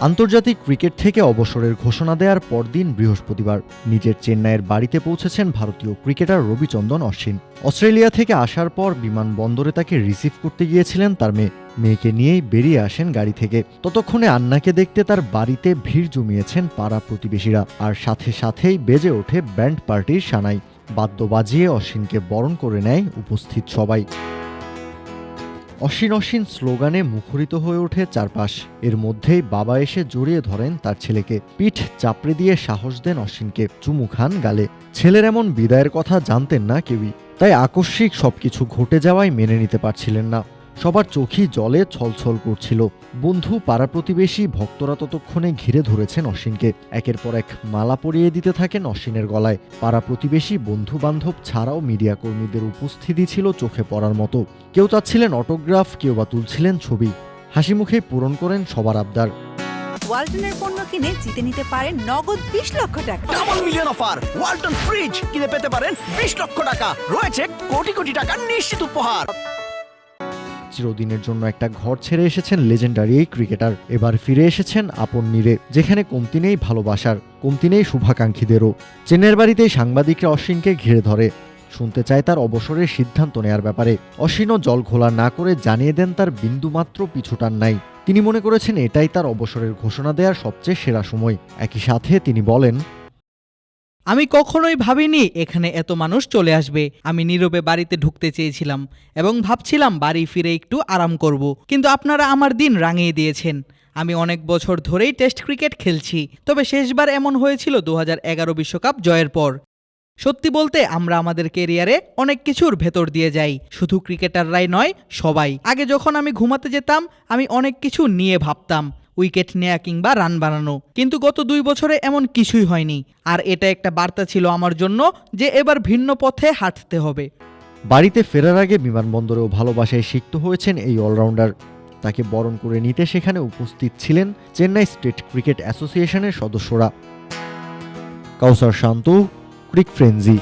আন্তর্জাতিক ক্রিকেট থেকে অবসরের ঘোষণা দেওয়ার পরদিন বৃহস্পতিবার নিজের চেন্নাইয়ের বাড়িতে পৌঁছেছেন ভারতীয় ক্রিকেটার রবিচন্দন অশ্বিন। অস্ট্রেলিয়া থেকে আসার পর বিমানবন্দরে তাকে রিসিভ করতে গিয়েছিলেন তার মেয়ে। মেয়েকে নিয়েই বেরিয়ে আসেন গাড়ি থেকে। ততক্ষণে আন্নাকে দেখতে তার বাড়িতে ভিড় জমিয়েছেন পাড়া প্রতিবেশীরা। আর সাথে সাথেই বেজে ওঠে ব্যান্ড পার্টির সানাই। বাদ্য বাজিয়ে অশ্বিনকে বরণ করে নেয় উপস্থিত সবাই। অশ্বিন অসীন স্লোগানে মুখরিত হয়ে ওঠে চারপাশ। এর মধ্যেই বাবা এসে জড়িয়ে ধরেন তার ছেলেকে। পিঠ চাপড়ে দিয়ে সাহস দেন অসীনকে চুমু খান গালে। ছেলের এমন বিদায়ের কথা জানতেন না কেউই, তাই আকস্মিক সবকিছু ঘটে যাওয়ায় মেনে নিতে পারছিলেন না। সবার চোখই জলে ছলছল করছিল। বন্ধু পাড়া প্রতিবেশী ভক্তরা ততক্ষণে ঘিরে ধরেছেন অশ্বিনকে একের পর এক মালা পরিয়ে দিতে থাকেন অশ্বিনের গলায়। পাড়া প্রতিবেশী বন্ধু বান্ধব ছাড়াও মিডিয়া কর্মীদের উপস্থিতি ছিল চোখে পড়ার মতো। কেউ চাচ্ছিলেন অটোগ্রাফ কেউ বা তুলছিলেন ছবি। হাসি মুখে পূরণ করেন সবার আবদার। ওয়ালটনের পণ্য কিনে জিতে নিতে পারেন নগদ বিশ লক্ষ টাকা। Double million offer Walton fridge কিনে পেতে পারেন বিশ লক্ষ টাকা। রয়েছে কোটি কোটি টাকার নিশ্চিত উপহার। চিরদিনের জন্য একটা ঘর ছেড়ে এসেছেন লেজেন্ডারি এই ক্রিকেটার এবার ফিরে এসেছেন আপন নীরে, যেখানে কমতি নেই ভালোবাসার, কমতি নেই শুভাকাঙ্ক্ষীদেরও। চেনের বাড়িতেই সাংবাদিকরা অশ্বিনকে ঘিরে ধরে। শুনতে চায় তার অবসরের সিদ্ধান্ত নেয়ার ব্যাপারে। অশ্বিনও জল ঘোলা না করে জানিয়ে দেন তার বিন্দুমাত্র পিছুটান নাই। তিনি মনে করেছেন এটাই তার অবসরের ঘোষণা দেওয়ার সবচেয়ে সেরা সময়। একই সাথে তিনি বলেন আমি কখনোই ভাবিনি এখানে এত মানুষ চলে আসবে। আমি নীরবে বাড়িতে ঢুকতে চেয়েছিলাম এবং ভাবছিলাম বাড়ি ফিরে একটু আরাম করব। কিন্তু আপনারা আমার দিন রাঙিয়ে দিয়েছেন। আমি অনেক বছর ধরেই টেস্ট ক্রিকেট খেলছি। তবে শেষবার এমন হয়েছিল দু বিশ্বকাপ জয়ের পর। সত্যি বলতে, আমরা আমাদের কেরিয়ারে অনেক কিছুর ভেতর দিয়ে যাই। শুধু ক্রিকেটাররাই নয়, সবাই। আগে যখন আমি ঘুমাতে যেতাম, আমি অনেক কিছু নিয়ে ভাবতাম। উইকেট নেয়া কিংবা রান বানানো কিন্তু গত দুই বছরে এমন কিছুই হয়নি। আর এটা একটা বার্তা ছিল আমার জন্য যে এবার ভিন্ন পথে হাঁটতে হবে। বাড়িতে ফেরার আগে বিমানবন্দরেও ভালোবাসায় সিক্ত হয়েছেন এই অলরাউন্ডার। তাকে বরণ করে নিতে সেখানে উপস্থিত ছিলেন চেন্নাই স্টেট ক্রিকেট অ্যাসোসিয়েশনের সদস্যরা। কাউসার শান্ত, ক্রিক ফ্রেঞ্জি